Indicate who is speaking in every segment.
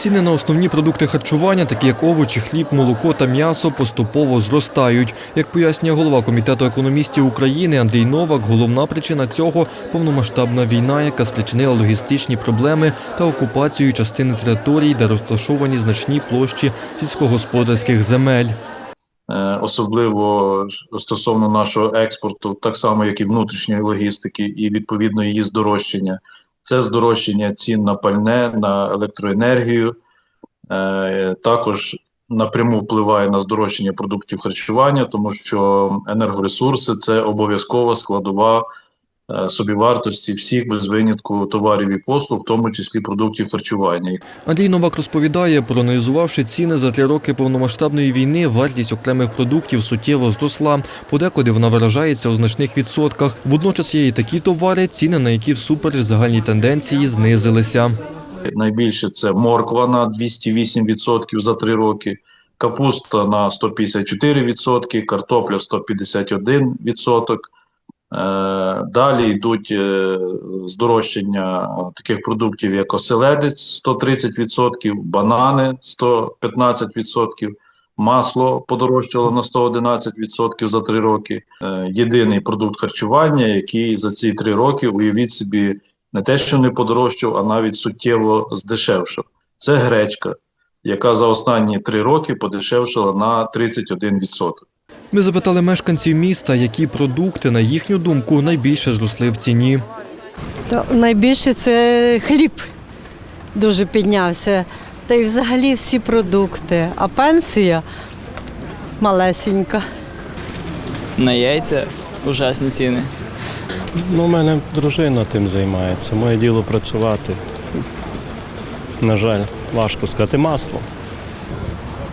Speaker 1: Ціни на основні продукти харчування, такі як овочі, хліб, молоко та м'ясо, поступово зростають. Як пояснює голова комітету економістів України Андрій Новак, головна причина цього повномасштабна війна, яка спричинила логістичні проблеми та окупацію частини територій, де розташовані значні площі сільськогосподарських земель.
Speaker 2: е, особливо стосовно нашого експорту, так само як і внутрішньої логістики, і відповідно її здорожчання. Це здорожчання цін на пальне, на електроенергію, е, також напряму впливає на здорожчання продуктів харчування, тому що енергоресурси це обов'язкова складова собівартості всіх без винятку товарів і послуг, в тому числі продуктів харчування.
Speaker 1: Андрій Новак розповідає, проаналізувавши ціни за три роки повномасштабної війни, вартість окремих продуктів суттєво зросла. Подекуди вона виражається у значних відсотках. Водночас є і такі товари, ціни на які всупереч загальній тенденції знизилися.
Speaker 2: Найбільше це морква на 208% за три роки, капуста на 154%, картопля 151%. Е, Далі йдуть е, здорожчання таких продуктів, як оселедець 130%, банани 115%, масло подорожчало на 111% за три роки. Е, Єдиний продукт харчування, який за ці три роки, уявіть собі, не те, що не подорожчав, а навіть суттєво здешевшав. Це гречка, яка за останні три роки подешевшала на 31%.
Speaker 1: Ми запитали мешканців міста, які продукти, на їхню думку, найбільше зросли в ціні.
Speaker 3: То найбільше це хліб дуже піднявся. Та й взагалі всі продукти. А пенсія малесенька.
Speaker 4: На яйця ужасні ціни.
Speaker 5: Ну, у мене дружина тим займається. Моє діло працювати. На жаль, важко сказати масло.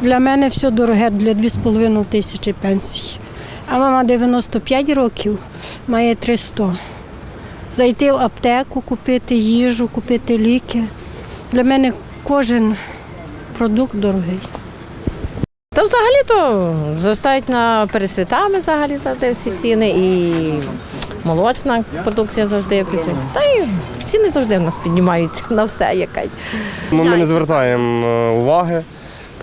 Speaker 6: Для мене все дороге для 2,5 тисячі пенсій. А мама 95 років, має 300. Зайти в аптеку, купити їжу, купити ліки. Для мене кожен продукт дорогий.
Speaker 7: Та взагалі то зростають на перед святами взагалі завжди всі ціни і молочна продукція завжди піде. Та й ціни завжди в нас піднімаються на все яка.
Speaker 8: Ми, ми не звертаємо е, уваги,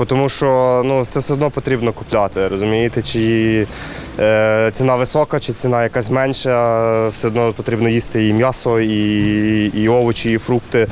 Speaker 8: тому що ну, це все одно потрібно купляти, розумієте? Чи е, ціна висока, чи ціна якась менша, все одно потрібно їсти і м'ясо, і, і овочі, і фрукти.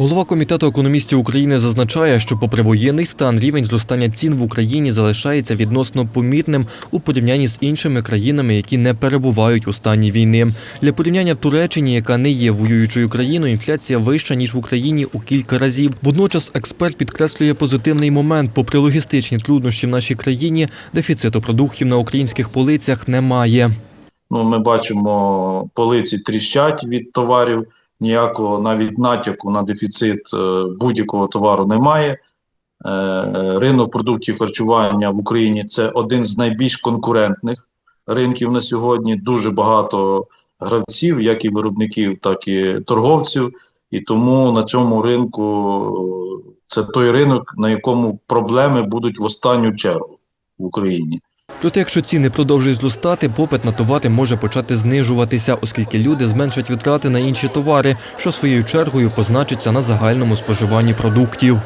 Speaker 1: Голова комітету економістів України зазначає, що попри воєнний стан рівень зростання цін в Україні залишається відносно помірним у порівнянні з іншими країнами, які не перебувають у стані війни. Для порівняння Туреччині, яка не є воюючою країною, інфляція вища ніж в Україні у кілька разів. Водночас експерт підкреслює позитивний момент. Попри логістичні труднощі в нашій країні, дефіциту продуктів на українських полицях немає.
Speaker 2: Ну, ми бачимо, полиці тріщать від товарів, ніякого навіть натяку на дефіцит е, будь-якого товару немає. Е, Ринок продуктів харчування в Україні це один з найбільш конкурентних ринків на сьогодні. Дуже багато гравців, як і виробників, так і торговців. І тому на цьому ринку е, це той ринок, на якому проблеми будуть в останню чергу в Україні.
Speaker 1: Проте, якщо ціни продовжують зростати, попит на товари може почати знижуватися, оскільки люди зменшать витрати на інші товари, що своєю чергою позначиться на загальному споживанні продуктів.